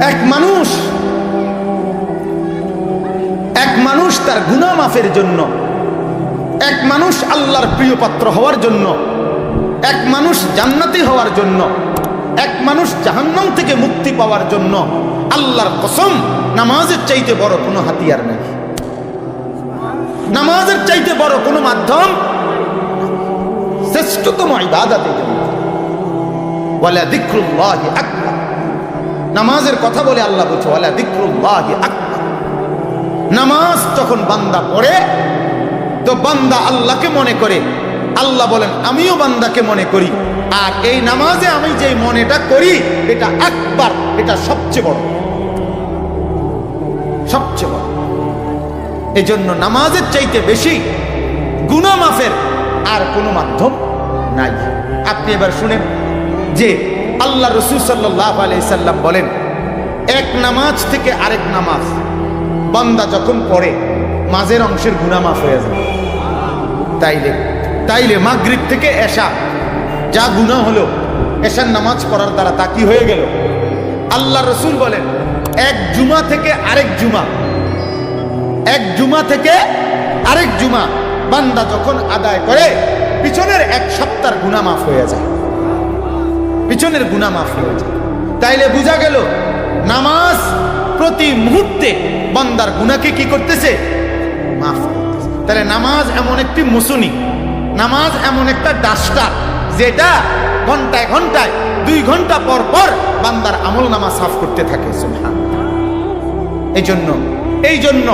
এক মানুষ এক মানুষ তার গুনাহ মাফের জন্য, এক মানুষ আল্লাহর প্রিয় পাত্র হওয়ার জন্য, এক মানুষ জান্নাতি হওয়ার জন্য, এক মানুষ জাহান্নাম থেকে মুক্তি পাওয়ার জন্য আল্লাহর কসম নামাজের চাইতে বড় কোনো হাতিয়ার নেই। নামাজের চাইতে বড় কোনো মাধ্যম শ্রেষ্ঠতম এই জন্য। ওয়ালা দিক্রুল্লাহি আকবার। নামাজের কথা বলে আল্লাহ বলছে নামাজ যখন বান্দা পড়ে, তো বান্দা আল্লাহকে মনে করে। আল্লাহ বলেন, আমিও বান্দাকে মনে করি। আর এই নামাজে আমি যে মনেটা করি, এটা একবার এটা সবচেয়ে বড়। সবচেয়ে বড়। এই জন্য নামাজের চাইতে বেশি গুনা মাফের আর কোনো মাধ্যম নাই। আপনি এবার শুনেন যে আল্লাহ রসুল সাল্লাহ আলাইসাল্লাম বলেন, এক নামাজ থেকে আরেক নামাজ, বান্দা যখন পড়ে, মাঝের অংশের গুনা মাফ হয়ে যায়। তাইলে তাইলে মাগরিব থেকে এশা, যা গুণা হলো, এশার নামাজ পড়ার দ্বারা তা কি হয়ে গেল? আল্লাহ রসুল বলেন, এক জুমা থেকে আরেক জুমা, এক জুমা থেকে আরেক জুমা, বান্দা যখন আদায় করে, পিছনের এক সপ্তাহ গুণা মাফ হয়ে যায়। পিছনের গুণা মাফ হয়ে যায়। তাইলে বোঝা গেল, নামাজ প্রতি মুহূর্তে বান্দার গুণাকে কি করতেছে? মাফ তাহলে নামাজ এমন একটি মুসুনি, নামাজ এমন একটা ডাস্টার, যেটা ঘন্টায় ঘন্টায়, দুই ঘণ্টা পর পর বান্দার আমল নামাজ সাফ করতে থাকে এই জন্য এই জন্য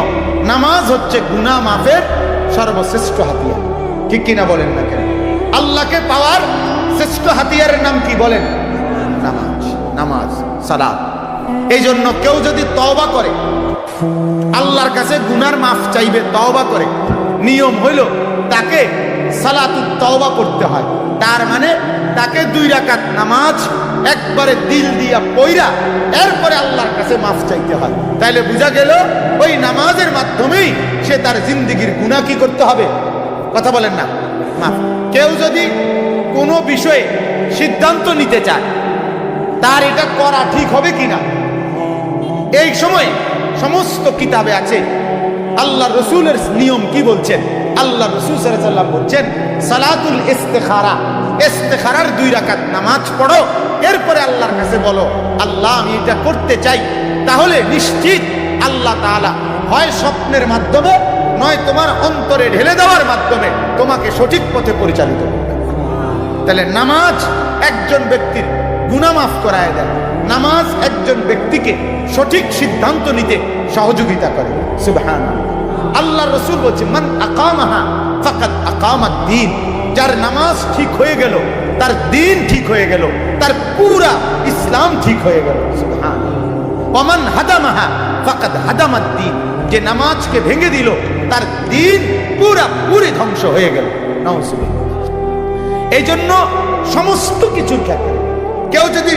নামাজ হচ্ছে গুনা মাফের সর্বশ্রেষ্ঠ হাতিয়ার। ঠিক কিনা বলেন না কেন? আল্লাহকে পাওয়ার শ্রেষ্ঠ হাতিয়ারের নাম কি বলেন? নামাজ নামাজ সালাদ এই জন্য কেউ যদি তওবা করে, আল্লাহর কাছে গুনার মাফ চাইবে, তওবা করে, নিয়ম হইল তাকে সালাতুত তওবা করতে হয়। তার মানে তাকে দুই রাকাত নামাজ একবারে দিল দিয়া পইরা এরপরে আল্লাহর কাছে মাফ চাইতে হয়। তাইলে বোঝা গেল ওই নামাজের মাধ্যমেই সে তার জিন্দিগির গুণা কি করতে হবে? কথা বলেন না। মাফ। কেউ যদি কোনো বিষয়ে সিদ্ধান্ত নিতে চায়, তার এটা করা ঠিক হবে কিনা? এই সময় সমস্ত কিতাবে আছে আল্লাহ রসুলের নিয়ম কি বলছেন? আল্লাহ রসুল সাল্লাম বলছেন, সালাতুল ইস্তেখারা, ইস্তেখারার দুই রাকাত নামাজ পড়ো, এরপরে আল্লাহর কাছে বলো, আল্লাহ, আমি এটা করতে চাই, তাহলে নিশ্চিত আল্লাহ তাআলা হয় স্বপ্নের মাধ্যমে, নয় তোমার অন্তরে ঢেলে দেওয়ার মাধ্যমে তোমাকে সঠিক পথে পরিচালিত তাহলে নামাজ একজন ব্যক্তির গুনামাফ করায় দেয়। নামাজ একজন ব্যক্তিকে সঠিক সিদ্ধান্ত নিতে সহযোগিতা করে। সুবহান আল্লাহ রসুল বলছে, মান আকামাহা ফাকাত আকামাত দিন যার নামাজ ঠিক হয়ে গেল, তার দিন ঠিক হয়ে গেল, তার পুরা ইসলাম ঠিক হয়ে গেল। সুবহান ওমান হাদামাহা ফাকাত হাদামাত দিন যে নামাজকে ভেঙে দিল, তার দিন পুরা পুরি ধ্বংস হয়ে গেল। নাউজুবিল্লাহ। এই জন্য সমস্ত কিছুর ক্ষেত্রে কেউ যদি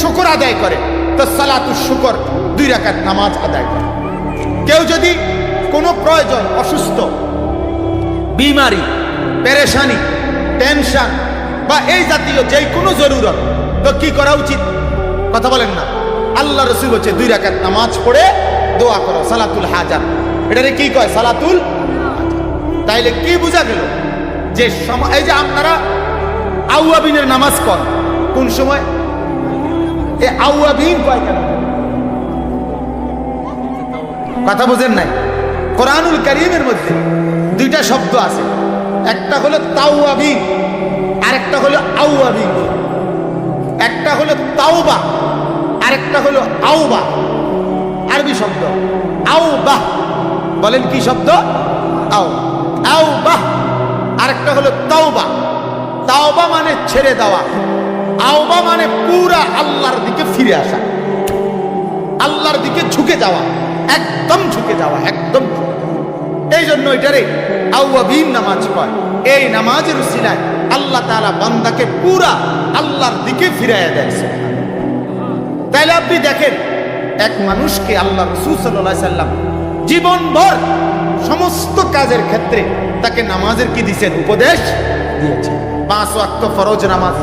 শুকর আদায় করে, তো সালাতুর শুকর দুই রাকাত নামাজ আদায় করে। কেউ যদি কোনো প্রয়োজন, অসুস্থ, বিমারি, পেরেশানি, টেনশন বা এই জাতীয় যে কোনো জরুরত, তো কি করা উচিত? কথা বলেন না। আল্লাহ রসুল হচ্ছে দুই রাকাত নামাজ পড়ে দোয়া করো, সালাতুল হাজার। এটারে কি কয়? সালাতুল তাইলে কি বোঝা গেল? যে এই যে আপনারা আউয়াবিনের নামাজ কর কোন সময়? এ আউয়াবিন কয় কেন? কথা বোঝেন নাই? কোরআনুল করিমের মধ্যে দুইটা শব্দ আছে। একটা হলো তাওয়াবিন আর একটা হলো আউয়াবিন। একটা হলো তাওবা আর একটা হলো আউবা। আরবি শব্দ আউবাহ বলেন কি শব্দ? আও আউবাহ আরেকটা হলো তাওবা। তাওবা মানে ছেড়ে দেওয়া, আওবা মানে পুরা আল্লাহর দিকে ফিরে আসা, আল্লাহর দিকে ঝুঁকে যাওয়া, একদম ঝুঁকে যাওয়া, একদম এই জন্য এটারে আউয়াবিন নামাজ কয়। এই নামাজের উসিলায় আল্লাহ তাআলা বান্দাকে পুরা আল্লাহর দিকে ফিরাইয়া দেয় তাইলে আপনি দেখেন, এক মানুষকে আল্লাহ রসুল সাল্লাহ সাল্লাম জীবনভর সমস্ত কাজের ক্ষেত্রে তাকে নামাজের কি দিয়েছেন উপদেশ দিয়েছেন। পাঁচ ওয়াক্ত ফরজ নামাজ,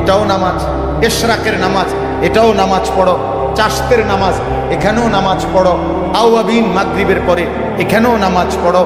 এটাও নামাজ। এশরাকের নামাজ, এটাও নামাজ পড়ো। চাষতের নামাজ, এখানেও নামাজ পড়ো। আউয়াবিন মাগরিবের পরে, এখানেও নামাজ পড়ো।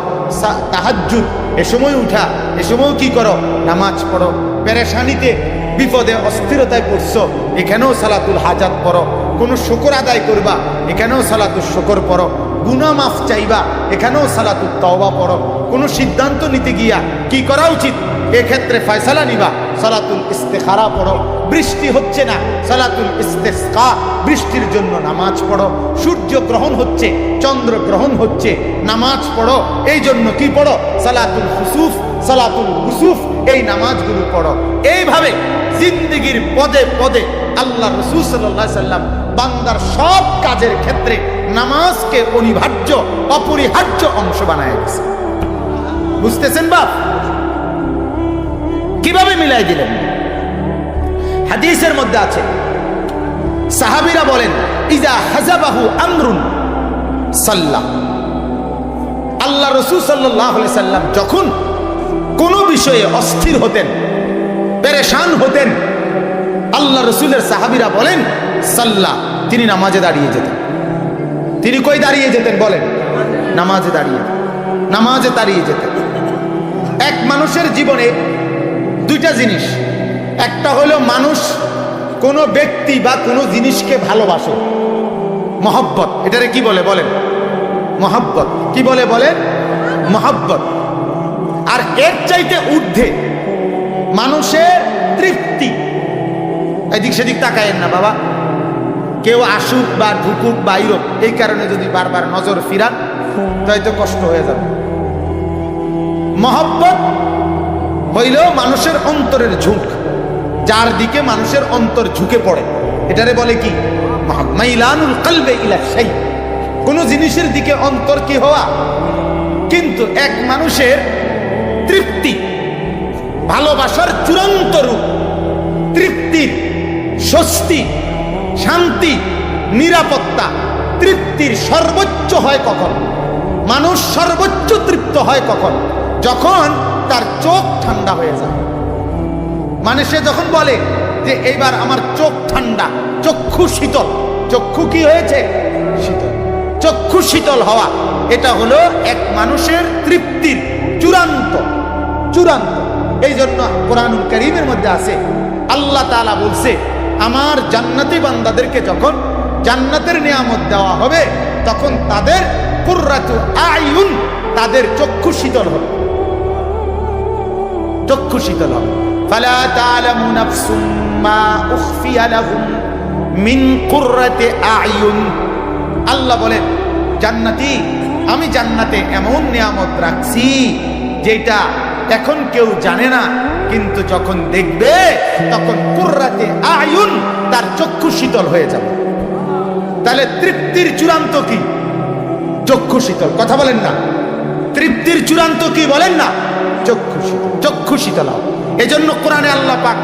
তাহাজ্জুদ, এ সময় উঠা, এ সময় কি করো? নামাজ পড়ো। পেরেশানিতে, বিপদে, অস্থিরতায় পড়ছো, এখানেও সালাতুল হাজাত পড়ো। কোনো শুকর আদায় করবা, এখানেও সালাতুল শুকর পড়ো। গুনা মাফ চাইবা, এখানেও সালাতুল তওবা পড়ো। কোনো সিদ্ধান্ত নিতে গিয়া কি করা উচিত? এক্ষেত্রে ফয়সালা নিবা। সালাতুল ইস্তেখারা পড়ো। বৃষ্টি হচ্ছে না। সালাতুল ইস্তেসকা, বৃষ্টির জন্য নামাজ পড়ো। সূর্য গ্রহণ হচ্ছে, চন্দ্র গ্রহণ হচ্ছে, নামাজ পড়ো। এই জন্য কি পড়ো? সালাতুল হুসুফ সালাতুল হুসুফ এই নামাজগুলো পড়ো। এইভাবে জিন্দগির পদে পদে আল্লাহ রসুল সাল্লাহ সাল্লাম বান্দার সব কাজের ক্ষেত্রে নামাজকে অনিবার্য, অপরিহার্য অংশ বানায় গেছে বুঝতেছেন বাপ? কীভাবে মিলাই দিলেন? হাদিসের মধ্যে আছে। সাহাবিরা বলেন, ইজা হাজাবাহু আমরুন সাল্লাম আল্লাহ রসুল সাল্লাহ সাল্লাম যখন কোনো বিষয়ে অস্থির হতেন, পেরেশান হতেন, আল্লাহ রসুলের সাহাবিরা বলেন সাল্লাহ তিনি নামাজে দাঁড়িয়ে যেতেন। তিনি কই দাঁড়িয়ে যেতেন বলেন? নামাজে দাঁড়িয়ে। নামাজে দাঁড়িয়ে যেতেন। এক মানুষের জীবনে দুইটা জিনিস। একটা হলো মানুষ কোনো ব্যক্তি বা কোনো জিনিসকে ভালোবাসে। মহব্বত, এটারে কি বলে বলেন? মহব্বত, কি বলে বলেন? মহব্বত। আর এর চাইতে ঊর্ধ্বে মানুষের তৃপ্তি। এদিক সেদিক তাকায়েন না বাবা। কেউ আসুক বা ঢুকুক বা ইরোক, এই কারণে যদি বারবার নজর ফিরান তাই তো কষ্ট হয়ে যাবে। মহব্বত হইল মানুষের অন্তরের ঝুঁক, যার দিকে মানুষের অন্তর ঝুঁকে পড়ে, এটারে বলে কি? সেই কোন জিনিসের দিকে অন্তর কি হওয়া? কিন্তু এক মানুষের তৃপ্তি, ভালোবাসার চূড়ান্ত রূপ তৃপ্তির স্বস্তি, শান্তি, নিরাপত্তা, তৃপ্তির সর্বোচ্চ হয় কখন? মানুষ সর্বোচ্চ তৃপ্ত হয় কখন? যখন তার চোখ ঠান্ডা হয়ে যায়। মানে সে যখন বলে যে এইবার আমার চোখ ঠান্ডা, চক্ষু শীতল, চক্ষু কি হয়েছে? শীতল। চক্ষু শীতল হওয়া, এটা হলো এক মানুষের তৃপ্তির চূড়ান্ত চূড়ান্ত। এই জন্য কোরআনুল করিমের মধ্যে আছে, আল্লাহ তাআলা বলছে, আমার জান্নাতি বান্দাদেরকে যখন জান্নাতের নিয়ামত দেওয়া হবে, তখন তাদের কুর্রাতু আয়ুন, তাদের চক্ষু শীতল হবে। চক্ষু শীতল হবে। ফালা তাআলামু নাফসুম মা উখফিয়া লাহুম মিন কুররাতি আয়ুন। আল্লাহ বলেন, জান্নাতি, আমি জান্নাতে এমন নিয়ামত রাখছি যেটা এখন কেউ জানে না, কিন্তু যখন দেখবে, তখন কুররাতে আয়ুন তার চক্ষু শীতল হয়ে যাবে। তাহলে তৃপ্তির চূড়ান্ত কি? চক্ষু শীতল। কথা বলেন না। তৃপ্তির চূড়ান্ত কি বলেন না? চক্ষু শীতল চক্ষু শীতল এই জন্য কোরআনে আল্লাহ পাক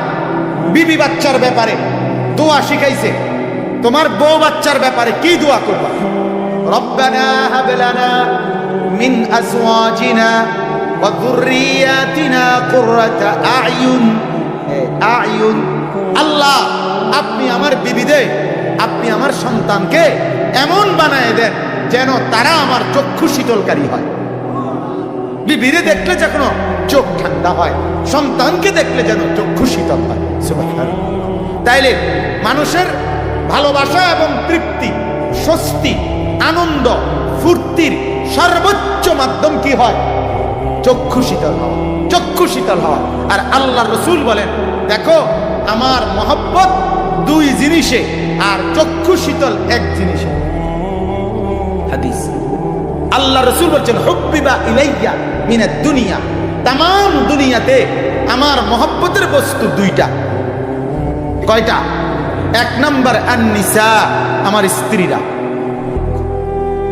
বিবি বাচ্চার ব্যাপারে দোয়া শিখাইছে। তোমার বউ বাচ্চার ব্যাপারে কি দোয়া করবা? রব্বানা হাব লানা মিন আজওয়াজিনা ওয়া যুররিয়াতিনা কুররাতা আয়ুন। আয়ুন। আল্লাহ, আপনি আমার বিবিদে আপনি আমার সন্তানকে এমন বানায় দেন যেন তারা আমার চক্ষু শীতলকারী হয়। বিবিরে দেখলে যেন চোখ ঠান্ডা হয়, সন্তানকে দেখলে যেন চক্ষু শীতল হয় তাইলে মানুষের ভালোবাসা এবং তৃপ্তি, স্বস্তি, আনন্দ, ফুর্তির সর্বোচ্চ মাধ্যম কি হয়? চক্ষু শীতল হওয়া চক্ষু শীতল হওয়া। আর আল্লাহ রসুল বলেন, দেখো, আমার মহব্বত দুই জিনিসে আর চক্ষু শীতল এক জিনিসে। হাদিস। আল্লাহ রসুল বলছেন, হব্বিবা ইলাইয়া মিনা দুনিয়া। তাম দুনিয়াতে আমার মহব্বতের বস্তু দুইটা। কয়টা? এক নম্বর আমার স্ত্রীরা।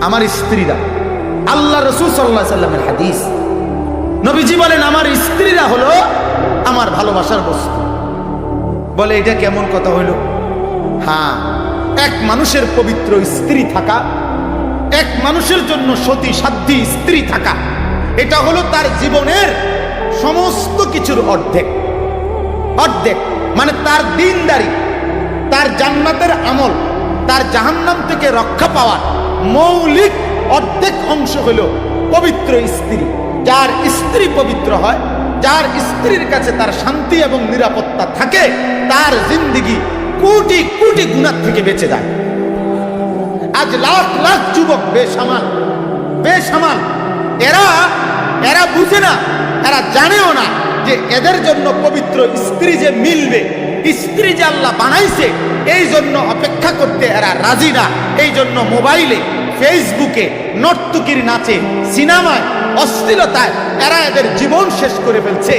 আমার স্ত্রীরা। আল্লাহ রসুল সাল্লাহ সাল্লামের হাদিস। নবীজি বলেন, আমার স্ত্রীরা হলো আমার ভালোবাসার বস্তু। বলে, এটা কেমন কথা হইল হ্যাঁ এক মানুষের পবিত্র স্ত্রী থাকা এক মানুষের জন্য সতী, সাধ্যী, স্ত্রী থাকা। এটা হলো তার জীবনের সমস্ত কিছুর অর্ধেক। অর্ধেক মানে তার দিনদারি, তার জান্নাতের আমল, তার জাহান্নাম থেকে রক্ষা পাওয়ার মৌলিক অর্ধেক অংশ হল পবিত্র স্ত্রী। যার স্ত্রী পবিত্র হয়, যার স্ত্রীর কাছে তার শান্তি এবং নিরাপত্তা থাকে, তার জিন্দিগি কোটি কোটি গুণার থেকে বেঁচে যায়। আজ লাখ লাখ যুবক, বেসামাল বেসামাল। এরা এরা বুঝে না, এরা জানেও না যে এদের জন্য পবিত্র স্ত্রী যে মিলবে, স্ত্রী যে আল্লাহ বানাইছে, এই জন্য অপেক্ষা করতে এরা রাজি না। এই জন্য মোবাইলে, ফেসবুকে, নর্তুকির নাচে, সিনেমায়, অশ্লীলতায় এরা এদের জীবন শেষ করে ফেলছে।